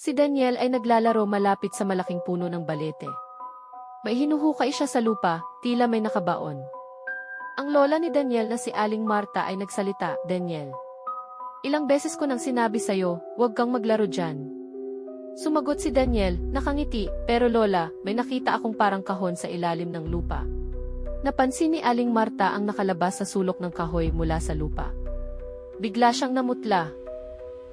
Si Daniel ay naglalaro malapit sa malaking puno ng balete. May hinuhukay siya sa lupa, tila may nakabaon. Ang lola ni Daniel na si Aling Marta ay nagsalita, Daniel. Ilang beses ko nang sinabi sa'yo, huwag kang maglaro dyan. Sumagot si Daniel, nakangiti, pero lola, may nakita akong parang kahon sa ilalim ng lupa. Napansin ni Aling Marta ang nakalabas sa sulok ng kahoy mula sa lupa. Bigla siyang namutla.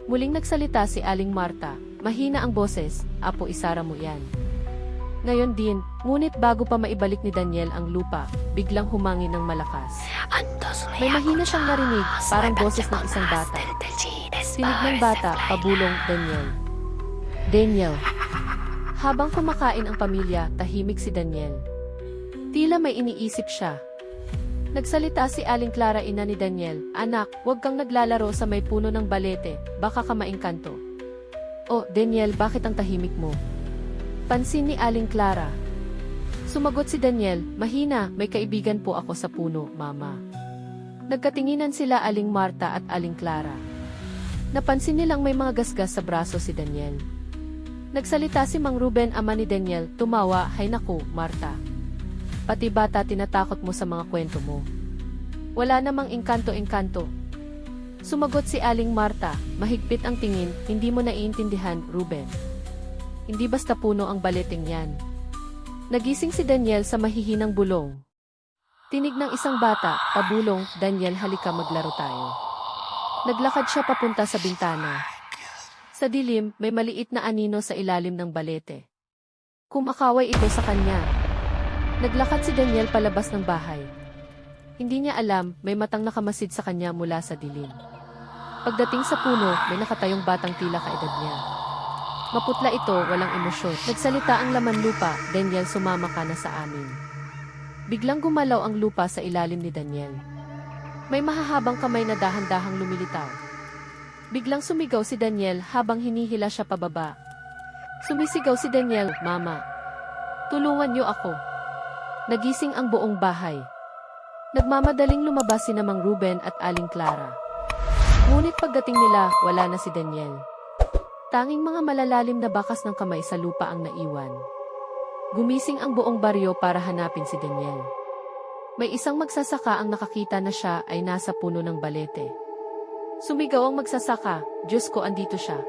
Muling nagsalita si Aling Marta, mahina ang boses, Apo isara mo yan. Ngayon din, ngunit bago pa maibalik ni Daniel ang lupa, biglang humangin ng malakas. May mahina siyang narinig, parang boses ng isang bata. Sinig ng bata, pabulong, Daniel. Daniel. Habang kumakain ang pamilya, tahimik si Daniel. Tila may iniisip siya. Nagsalita si Aling Clara ina ni Daniel, Anak, huwag kang naglalaro sa may puno ng balete, baka ka maingkanto. Oh, Daniel, bakit ang tahimik mo? Pansin ni Aling Clara. Sumagot si Daniel, mahina, may kaibigan po ako sa puno, mama. Nagkatinginan sila Aling Marta at Aling Clara. Napansin nilang may mga gasgas sa braso si Daniel. Nagsalita si Mang Ruben ama ni Daniel, tumawa, hay naku, Marta. Pati bata tinatakot mo sa mga kwento mo. Wala namang engkanto-engkanto. Sumagot si Aling Marta, mahigpit ang tingin, hindi mo naiintindihan, Ruben. Hindi basta puno ang baleting yan. Nagising si Daniel sa mahihinang bulong. Tinig ng isang bata, pabulong, Daniel halika maglaro tayo. Naglakad siya papunta sa bintana. Sa dilim, may maliit na anino sa ilalim ng balete. Kumakaway ito sa kanya. Naglakad si Daniel palabas ng bahay. Hindi niya alam, may matang nakamasid sa kanya mula sa dilim. Pagdating sa puno, may nakatayong batang tila kaedad niya. Maputla ito, walang emosyon. Nagsalita ang laman lupa, Daniel sumama ka na sa amin. Biglang gumalaw ang lupa sa ilalim ni Daniel. May mahahabang kamay na dahan-dahang lumilitaw. Biglang sumigaw si Daniel habang hinihila siya pababa. Sumisigaw si Daniel, Mama. Tulungan niyo ako. Nagising ang buong bahay. Nagmamadaling lumabas si Namang Ruben at Aling Clara. Ngunit pagdating nila, wala na si Daniel. Tanging mga malalalim na bakas ng kamay sa lupa ang naiwan. Gumising ang buong baryo para hanapin si Daniel. May isang magsasaka ang nakakita na siya ay nasa puno ng balete. Sumigaw ang magsasaka, Diyos ko andito siya.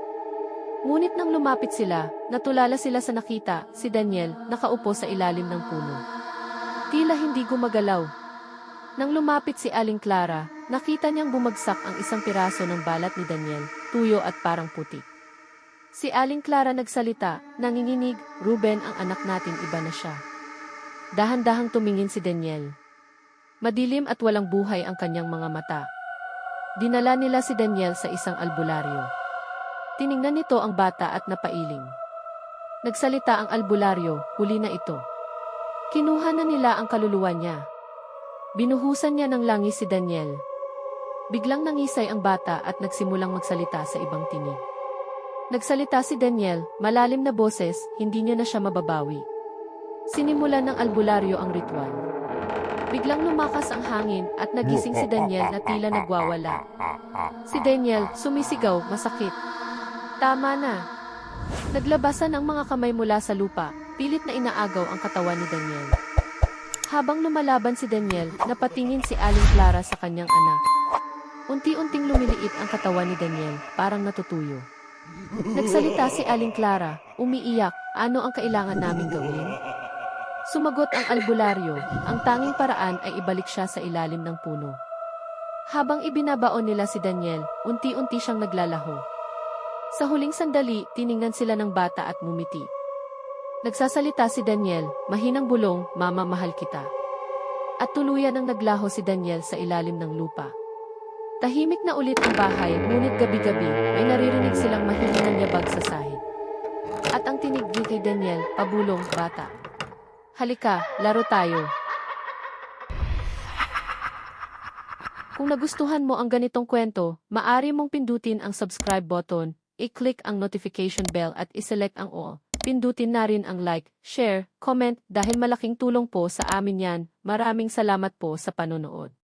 Ngunit nang lumapit sila, natulala sila sa nakita, si Daniel, nakaupo sa ilalim ng puno. Tila hindi gumagalaw. Nang lumapit si Aling Clara, nakita niyang bumagsak ang isang piraso ng balat ni Daniel, tuyo at parang puti. Si Aling Clara nagsalita, nanginginig, Ruben ang anak natin iba na siya. Dahan-dahang tumingin si Daniel. Madilim at walang buhay ang kanyang mga mata. Dinala nila si Daniel sa isang albularyo. Tiningnan nito ang bata at napailing. Nagsalita ang albularyo, huli na ito. Kinuha na nila ang kaluluwa niya. Binuhusan niya ng langis si Daniel. Biglang nangisay ang bata at nagsimulang magsalita sa ibang tinig. Nagsalita si Daniel, malalim na boses, hindi niya na siya mababawi. Sinimulan ng albularyo ang ritual. Biglang lumakas ang hangin at nagising si Daniel na tila nagwawala. Si Daniel, sumisigaw, masakit. Tama na. Naglabasan ang mga kamay mula sa lupa, pilit na inaagaw ang katawan ni Daniel. Habang lumalaban si Daniel, napatingin si Aling Clara sa kanyang anak. Unti-unting lumiliit ang katawan ni Daniel, parang natutuyo. Nagsalita si Aling Clara, umiiyak, ano ang kailangan naming gawin? Sumagot ang albularyo, ang tanging paraan ay ibalik siya sa ilalim ng puno. Habang ibinabaon nila si Daniel, unti-unti siyang naglalaho. Sa huling sandali, tiningnan sila ng bata at mumiti. Nagsasalita si Daniel, mahinang bulong, mama mahal kita. At tuluyan ang naglaho si Daniel sa ilalim ng lupa. Tahimik na ulit ang bahay, ngunit gabi-gabi, may naririnig silang mahihinang yabag sa sahig. At ang tinig ni kay Daniel, pabulong, bata. Halika, laro tayo. Kung nagustuhan mo ang ganitong kwento, maari mong pindutin ang subscribe button, i-click ang notification bell at iselect ang all. Pindutin na rin ang like, share, comment dahil malaking tulong po sa amin yan. Maraming salamat po sa panonood.